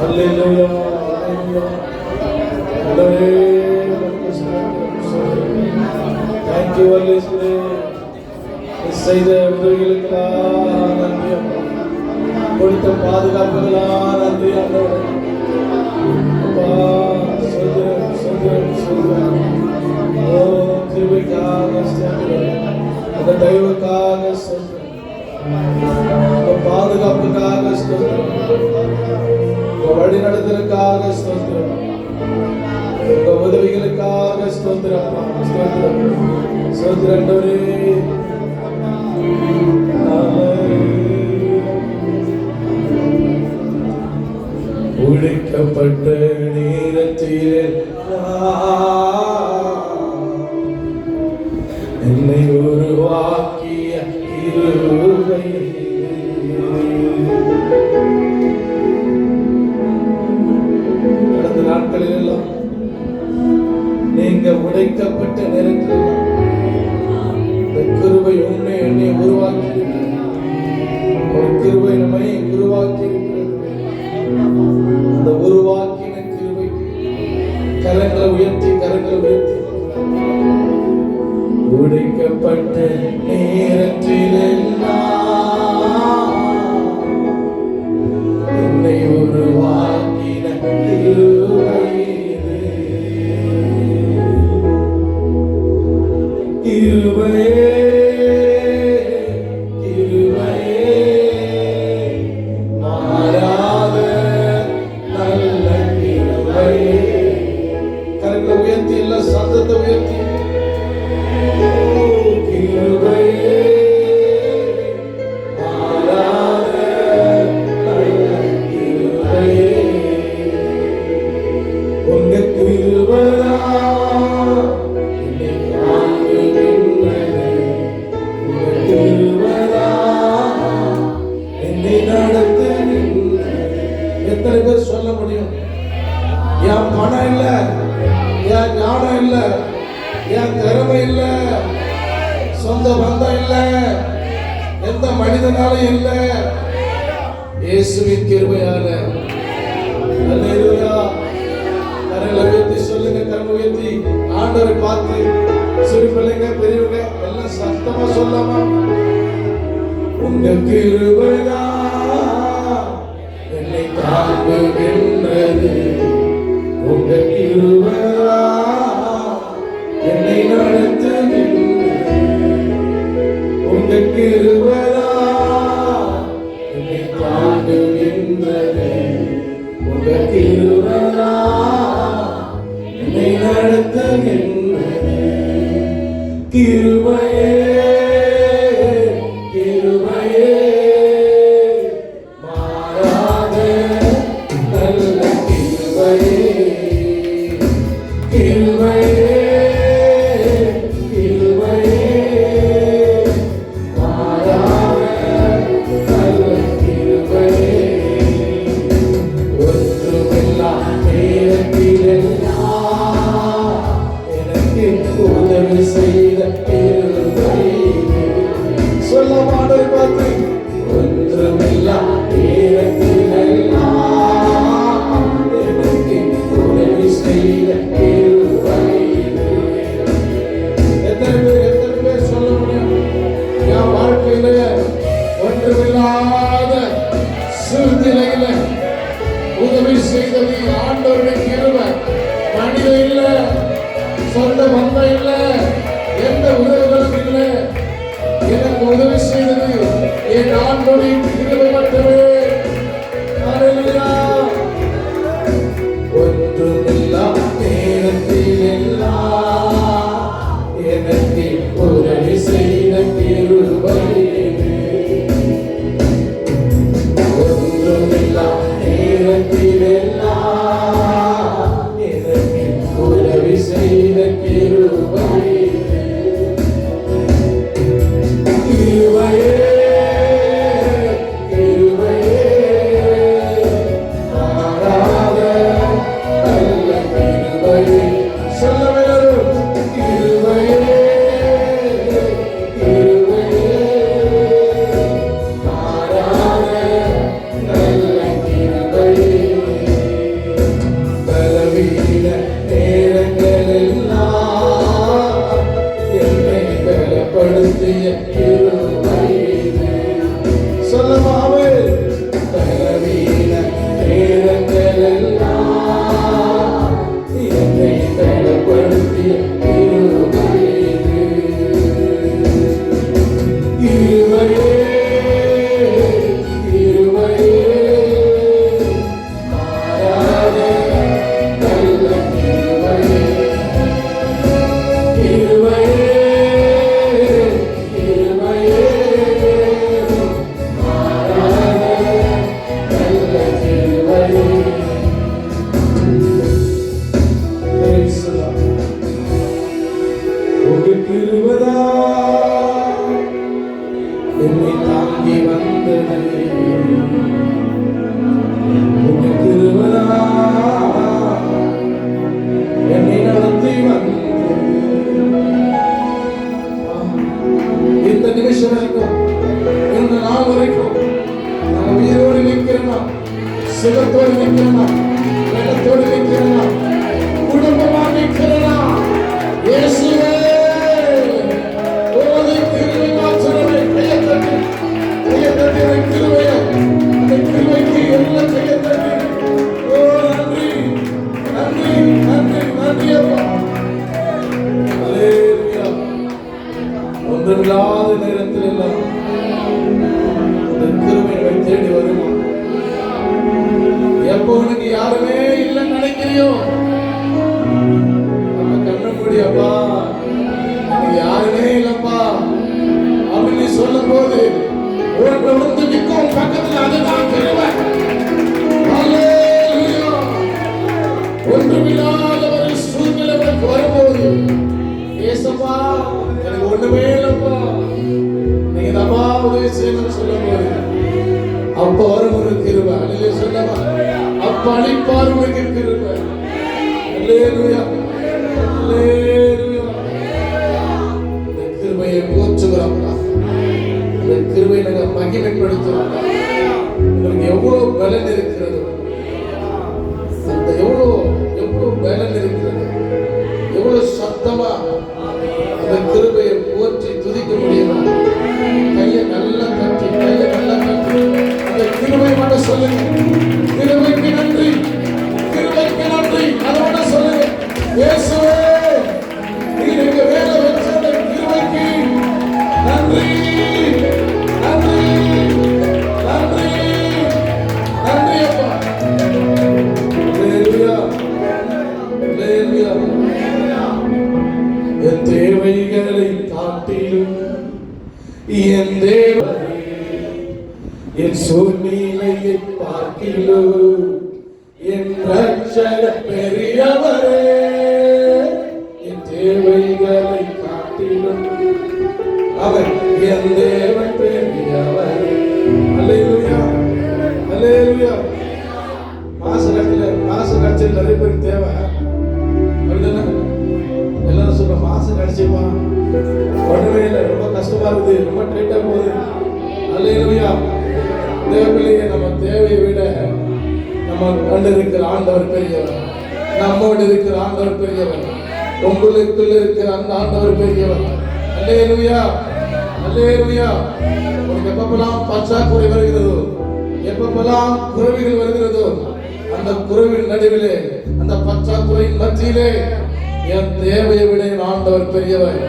Hallelujah. Thank you, Hallelujah. செய்த உதவிகளுக்கெல்லாம் நன்றி கொடுத்த பாதுகாப்புகளாக நன்றி சொல்கிறேன் சொல்கிறேன் சொல்கிறேன் அந்த தெய்வக்காக சொல்கிறேன் பாதுகாப்புக்காக ஸ்தோத்திரம். வழி நடத்தலுக்காக ஸ்தோத்திரம். உங்க உதவிகளுக்காக ஸ்தோத்திரம். ஸ்தோத்திரம். ஸ்தோத்திரம் கரங்களை உயர்த்தி கரங்களை உயர்த்தி. உடைக்கப்பட்ட நேரத்திலெல்லாம் உந்தன் Israel. இல்லாத சிறுநிலையில உதவி செய்தது ஆண்டவருடைய கிருப. மனித இல்லை சொந்த பந்தம் இல்லை எந்த உதவிகளும் இல்லை. எனக்கு உதவி செய்தது என் ஆண்டோடைய கிருப மட்டுமே. தாங்கி வந்தது என்னை நடத்தி வந்தது இந்த நிமிஷம் வரைக்கும் இந்த நாள் வரைக்கும் நான் உயிரோடு நிற்கிறேனா? சுகத்தோடு நிற்கிறேனா? வெள்ளத்தோடு நிற்கிறேனா? குடும்பமா நிற்கிறேனா? இயேசுவே ஒன்றுமில்லாத உதவி செய்யணும்னு சொல்லும் அப்ப வரும் ஒரு கிருபை. அல்லையே சொல்லவா? அப்ப அளிப்பார் உனக்கு கிருபை. அல்லேலூயா. அல்லேலூயா. இந்த கிருபையை போற்றுகிறோம்ப்பா இந்த கிருபையை நாங்க மகிமைப்படுத்துறோம் உங்களுக்கு எவ்வளவு பலன் இருக்கிறது. சொல்ற செய்வான் கடிச்சுமா இல்லை. ரொம்ப கஷ்டமா இருக்குது. ரொம்ப டைட்டா போகுது. அல்லையா தேவையிலேயே நம்ம தேவையை விட நம்ம கண்டு இருக்கிற ஆண்டவர் பெரியவர். நம்மோடு இருக்கிற ஆண்டவர் பெரியவர். உங்களுக்குள்ள இருக்கிற அந்த ஆண்டவர் பெரியவர். அல்லேலூயா. அல்லேலூயா. உனக்கு எப்பப்பெல்லாம் பற்றாக்குறை வருகிறதோ எப்பப்பெல்லாம் குறைவுகள் வருகிறதோ அந்த குறைவின் நடுவிலே அந்த பற்றாக்குறையின் மத்தியிலே என் தேவையை விட ஆண்டவர் பெரியவர்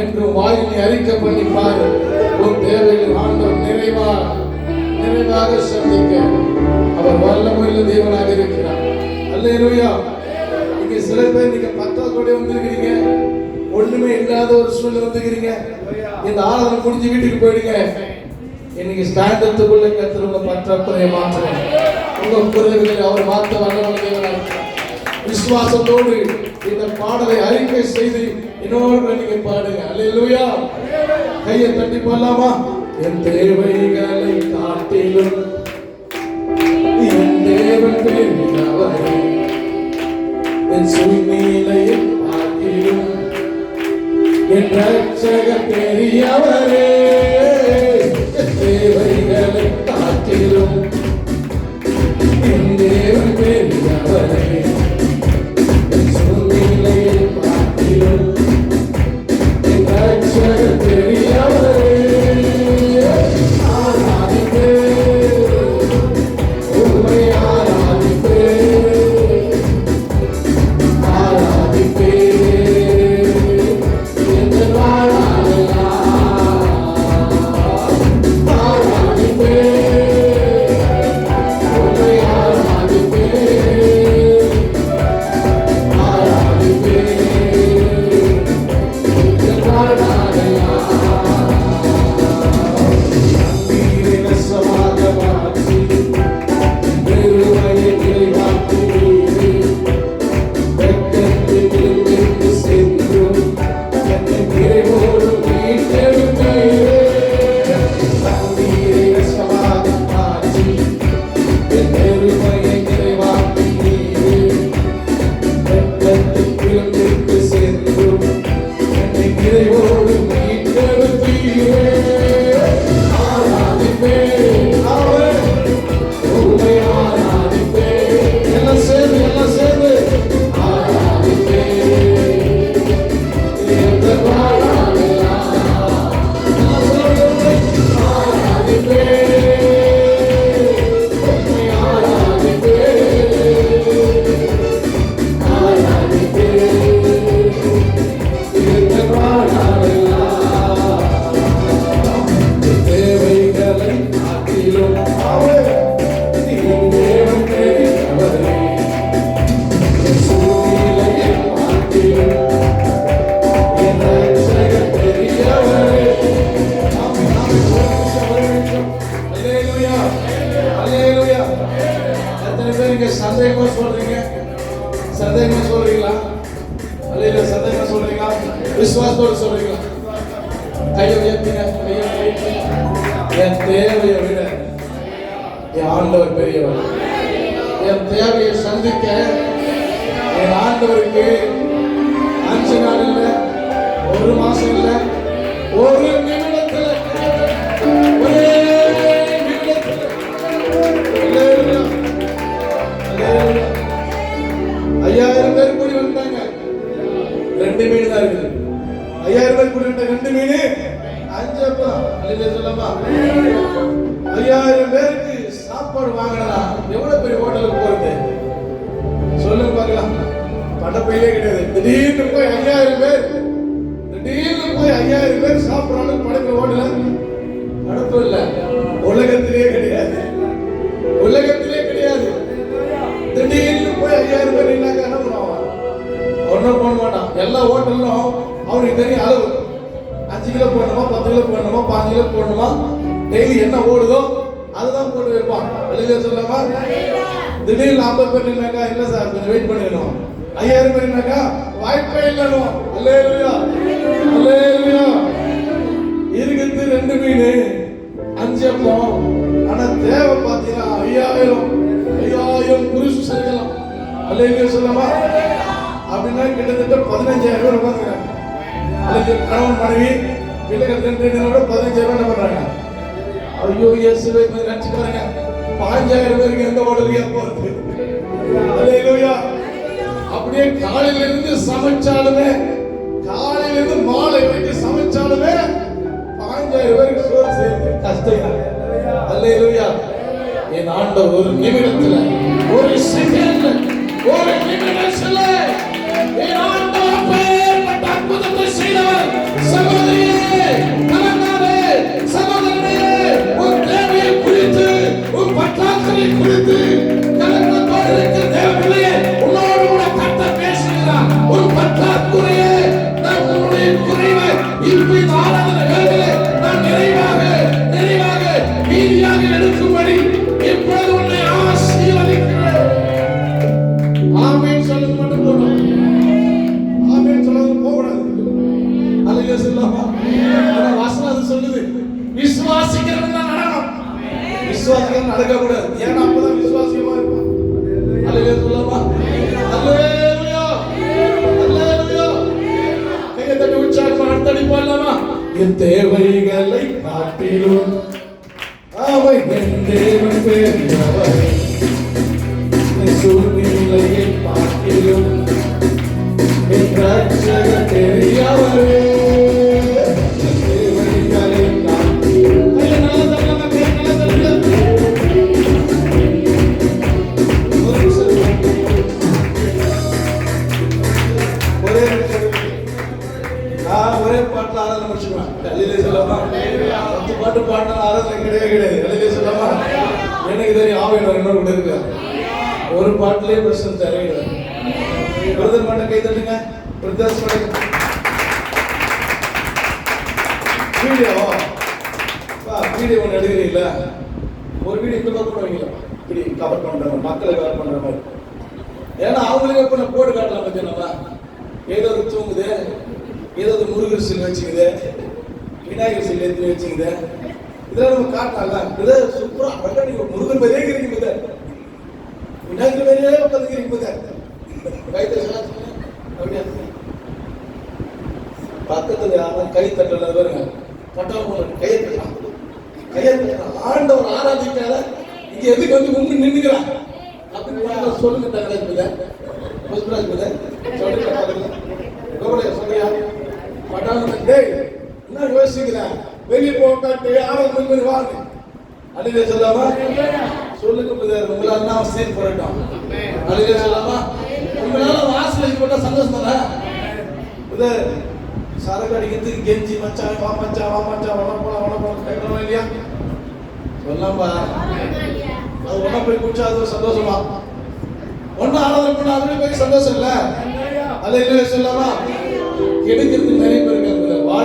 என்று வாயிலை அறிக்கை பண்ணி பாரு. உன் தேவையில் ஆண்டவர் நிறைவா நிறைவாக சந்திக்க. அவர் வல்லமையுள்ள தேவனாக இருக்கிறார். அல்ல அல்லேலூயா. நீங்க சில பேர் நீங்க பத்தாவது கூட வந்திருக்கிறீங்க. ஒண்ணுமே இல்லாத ஒரு சூழ்நிலை வந்துக்கிறீங்க இந்த ஆராதனை முடிஞ்சு வீட்டுக்கு போயிடுங்க. இன்னைக்கு ஸ்டாண்டத்துக்குள்ள கத்துருங்க பற்றாக்குறையை மாற்றுறேன் உங்க புரிதல்களை அவர் மாற்ற வல்லமையுள்ள தேவனாக இருக்கிறார். விசுவாசத்தோடு இந்த பாடலை அறிக்கை செய்து இன்னொரு நீங்க பாடுங்க. அல்லேலூயா கையை தட்டி போடலாமா? என் தேவைகளை காட்டிலும் என் தேவன் பெரியவரே என் சூழ்நிலையை காட்டிலும் என் ரட்சக பெரியவரே. சொல்றீங்க? சந்தேகமா சொல்றீங்களா? அல்ல சந்தேகமா சொல்றீங்களா? விசுவாசத்தோட சொல்றீங்களா? கையை உயர்த்துங்க கையை என் தேவையை விட என் ஆண்டவர் பெரியவர். என் தேவையை சந்திக்க என் ஆண்டவருக்கு அஞ்சு நாள் இல்லை ஒரு மாசம் இல்லை ஒரு ரெண்டு மீன் தான் இருக்குது ஐயாயிரம் பேர் கூடி ரெண்டு மீன் அஞ்சு சொல்லப்பா. சொல்லமா ஐயாயிரம் பேருக்கு சாப்பாடு வாங்கினா எவ்வளவு பெரிய ஹோட்டலுக்கு போறது? சொல்லுங்க பார்க்கலாம். படப்பையிலே கிடையாது. திடீர்னு போய் ஐயாயிரம் பேர் திடீர்னு போய் ஐயாயிரம் பேர் சாப்பிடறாங்க படைக்கிற ஹோட்டல? படப்பு இல்ல. உலகத்திலேயே கிடையாது. எல்லா ஹோட்டலும் அவனுக்கு தெரியும் அளவு. அஞ்சு கிலோ போடணுமா பத்து கிலோ போடணுமா பாஞ்சு கிலோ போடணுமா? டெய்லி என்ன ஓடுதோ அதுதான் போட்டு வைப்பான் வெளியில சொல்லாமா திடீர்னு ஐம்பது பேர் நின்னாக்கா இல்ல சார் கொஞ்சம் வெயிட் பண்ணிடணும். ஐயாயிரம் பேர் நின்னாக்கா வாய்ப்பே இல்லணும் அல்லேலூயா. அல்லேலூயா. இருக்குது ரெண்டு மீன் அஞ்சு அப்பம் ஆனா தேவை பாத்தீங்கன்னா ஐயாயிரம் ஐயாயிரம் குருசு செய்யலாம் அல்லேலூயா சொல்லலாமா அப்படின்னா கிட்டத்தட்ட பதினஞ்சாயிரம் பேர் உட்காந்துருக்காங்க அல்லது கணவன் மனைவி பிள்ளைகள் ரெண்டு ரெண்டு பதினஞ்சாயிரம் என்ன பண்றாங்க? ஐயோ இயேசுவை நினைச்சுட்டு பாருங்க. பாஞ்சாயிரம் பேருக்கு எந்த ஹோட்டலுக்கு போறது? அல்லேலூயா அப்படியே காலையில இருந்து சமைச்சாலுமே காலையில இருந்து மாலை வரைக்கும் சமைச்சாலுமே பாஞ்சாயிரம் பேருக்கு சோறு செய்யறது கஷ்டம். அல்லேலூயா என் ஆண்டவர் ஒரு நிமிடத்துல ஒரு செகண்ட்ல ஒரு நிமிடத்துல என் விசுவாசிக்கிறவன் தான் நடக்கணும் விசுவாசிக்கிறவன் நடக்க கூடாது ஏன்னா அப்பதான் விசுவாசியமா இருப்பான். அல்லையா சொல்லாமா அல்லேலூயா. அல்லேலூயா. கையை தட்டி உற்சாகமா அடுத்தடி போடலாமா என் தேவைகளை காட்டிலும். அவை என் தேவன் விநாயகர் சிலை எடுத்து வச்சுங்க இதெல்லாம் நம்ம காட்டலாம்ல? பிரதர் சூப்பரா அழகா நீங்க முருகன் மாதிரியே இருக்கிறீங்க பிரதர் விநாயகர் மாதிரியே உட்காந்துக்கிறீங்க பிரதர் கைத்தை சொன்னா அப்படியா பக்கத்துல யாரும் கை தட்டல பாருங்க. பட்டாளம் கையை தட்டலாம் கையை தட்டலாம் ஆண்டவர் ஆராதிக்காத இங்க எதுக்கு வந்து முன்னு நின்னுக்கிறான்? அப்படின்னு சொல்லுங்க தங்கராஜ் பிரதர் புஷ்பராஜ் பிரதர் சொல்லுங்க பாருங்க. கவலையா சொல்றியா? பட்டாளம் டேய் நான் யோசிக்கிறேன். வெளியே போகாட்டி யாரும் கொஞ்சம் வாங்க. அடிக்க சொல்லாமா சொல்லுங்க பிள்ளையார் உங்களை அண்ணா சேர்ந்து போறட்டும். அடிக்க சொல்லாமா உங்களால வாசலுக்கு போட்டா சந்தோஷம் தானே இது சரக்கு அடிக்கிறதுக்கு கெஞ்சி மச்சா வா மச்சா வா மச்சான் வளம் போலாம் வளம் போலாம் கேட்கணும் இல்லையா? சொல்லாம்பா. அது ஒன்றா போய் குடிச்சா அது சந்தோஷமா? ஒன்றும் ஆனது பண்ண அதுலேயும் போய் சந்தோஷம் இல்ல? அது இல்லை சொல்லாமா கிடைக்கிறது நிறைய பேர் இருக்காங்க. வாழ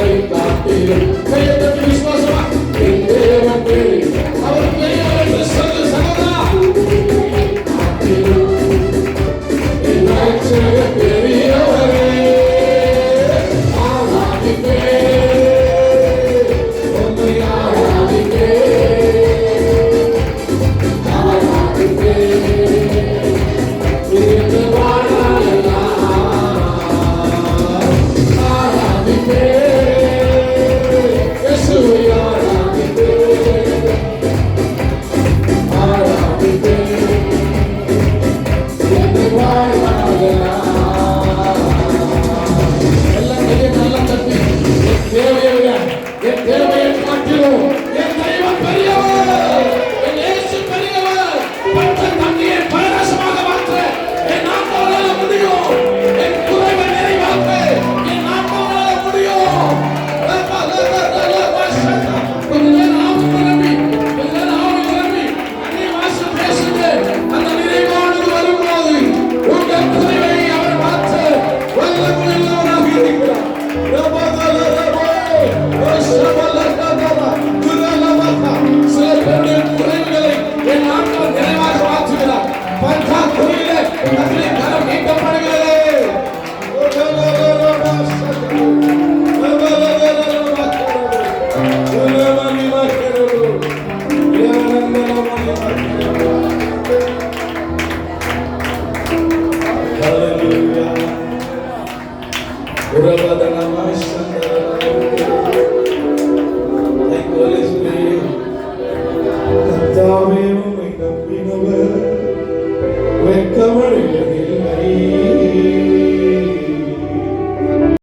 Say it to me. Lord.